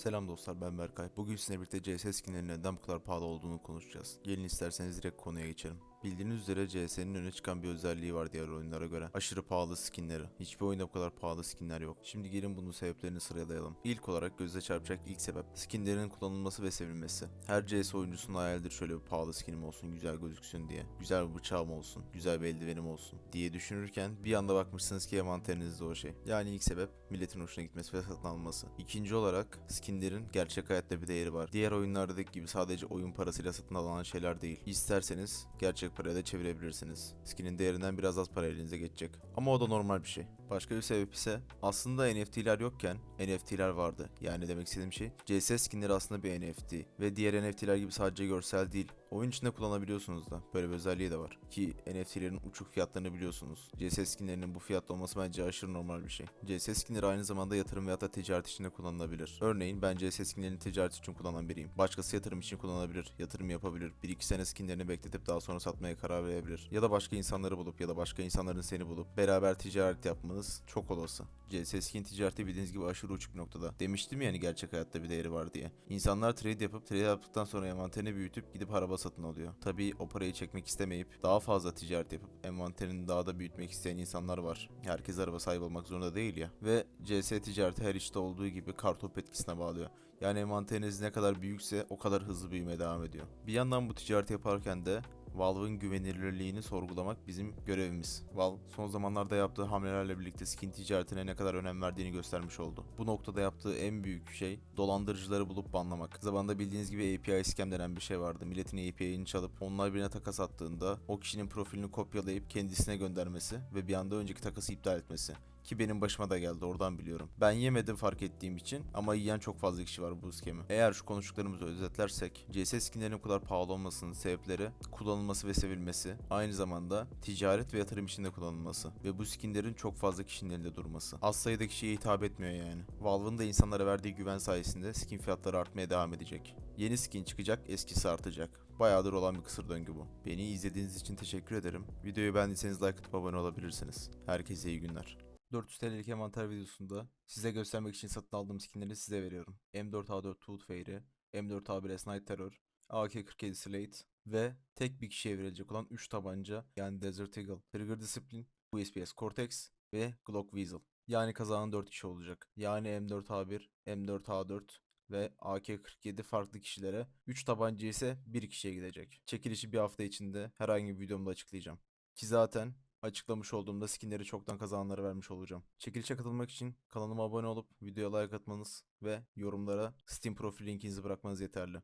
Selam dostlar ben Berkay. Bugün sizinle birlikte CS skinlerinin neden bu kadar pahalı olduğunu konuşacağız. Gelin isterseniz direkt konuya geçelim. Bildiğiniz üzere CS'nin öne çıkan bir özelliği var diğer oyunlara göre. Aşırı pahalı skinleri. Hiçbir oyunda bu kadar pahalı skinler yok. Şimdi gelin bunun sebeplerini sıralayalım. İlk olarak göze çarpacak ilk sebep. Skinlerin kullanılması ve sevilmesi. Her CS oyuncusunun hayalidir şöyle bir pahalı skinim olsun, güzel gözüksün diye. Güzel bir bıçağım olsun, güzel bir eldivenim olsun diye düşünürken bir anda bakmışsınız ki envanterinizde o şey. Yani ilk sebep milletin hoşuna gitmesi ve satın alması. İkinci olarak skinlerin gerçek hayatta bir değeri var. Diğer oyunlardaki gibi sadece oyun parasıyla satın alınan şeyler değil. İsterseniz gerçek paraya da çevirebilirsiniz. Skinin değerinden biraz az para elinize geçecek. Ama o da normal bir şey. Başka bir sebep ise aslında NFT'ler yokken NFT'ler vardı. Yani demek istediğim şey CS skinleri aslında bir NFT ve diğer NFT'ler gibi sadece görsel değil. Oyun içinde kullanabiliyorsunuz da. Böyle bir özelliği de var. Ki NFT'lerin uçuk fiyatlarını biliyorsunuz. CS skinlerinin bu fiyatta olması bence aşırı normal bir şey. CS skinleri aynı zamanda yatırım veya da ticaret için de kullanılabilir. Örneğin ben CS skinlerini ticaret için kullanan biriyim. Başkası yatırım için kullanabilir. Yatırım yapabilir. 1-2 sene skinlerini bekletip daha sonra satmaya karar verebilir. Ya da başka insanları bulup ya da başka insanların seni bulup beraber ticaret yapmanız çok olası. CS skin ticareti bildiğiniz gibi aşırı uçuk bir noktada. Demiştim yani gerçek hayatta bir değeri var diye. İnsanlar trade yapıp trade yaptıktan sonra envanterini büyütüp gidip araba satın alıyor. Tabii o parayı çekmek istemeyip daha fazla ticaret yapıp envanterini daha da büyütmek isteyen insanlar var. Herkes araba sahibi olmak zorunda değil ya. Ve CS ticareti her işte olduğu gibi kartop etkisine bağlıyor. Yani envanteriniz ne kadar büyükse o kadar hızlı büyümeye devam ediyor. Bir yandan bu ticareti yaparken de Valve'ın güvenilirliğini sorgulamak bizim görevimiz. Valve son zamanlarda yaptığı hamlelerle birlikte skin ticaretine ne kadar önem verdiğini göstermiş oldu. Bu noktada yaptığı en büyük şey dolandırıcıları bulup banlamak. Zamanında bildiğiniz gibi API scam denen bir şey vardı. Milletin API'ini çalıp onlar birine takas attığında o kişinin profilini kopyalayıp kendisine göndermesi ve bir anda önceki takası iptal etmesi. Ki benim başıma da geldi oradan biliyorum. Ben yemedim fark ettiğim için ama yiyen çok fazla kişi var bu skemi. Eğer şu konuştuklarımızı özetlersek CS skinlerin bu kadar pahalı olmasının sebepleri kullanılması ve sevilmesi, aynı zamanda ticaret ve yatırım içinde kullanılması ve bu skinlerin çok fazla kişinin elinde durması. Az sayıda kişiye hitap etmiyor yani. Valve'ın da insanlara verdiği güven sayesinde skin fiyatları artmaya devam edecek. Yeni skin çıkacak, eskisi artacak. Bayağıdır olan bir kısır döngü bu. Beni izlediğiniz için teşekkür ederim. Videoyu beğendiyseniz like atıp abone olabilirsiniz. Herkese iyi günler. 400 TL'lik envanter videosunda size göstermek için satın aldığım skinleri size veriyorum. M4A4 Tooth Fairy, M4A1S Night Terror, AK-47 Slate ve tek bir kişiye verilecek olan 3 tabanca yani Desert Eagle, Trigger Discipline, USPS Cortex ve Glock Weasel. Yani kazanan 4 kişi olacak. Yani M4A1, M4A4 ve AK-47 farklı kişilere, 3 tabanca ise 1 kişiye gidecek. Çekilişi bir hafta içinde herhangi bir videomda açıklayacağım. Ki zaten açıklamış olduğumda skinleri çoktan kazananlara vermiş olacağım. Çekilişe katılmak için kanalıma abone olup videoya like atmanız ve yorumlara Steam profil linkinizi bırakmanız yeterli.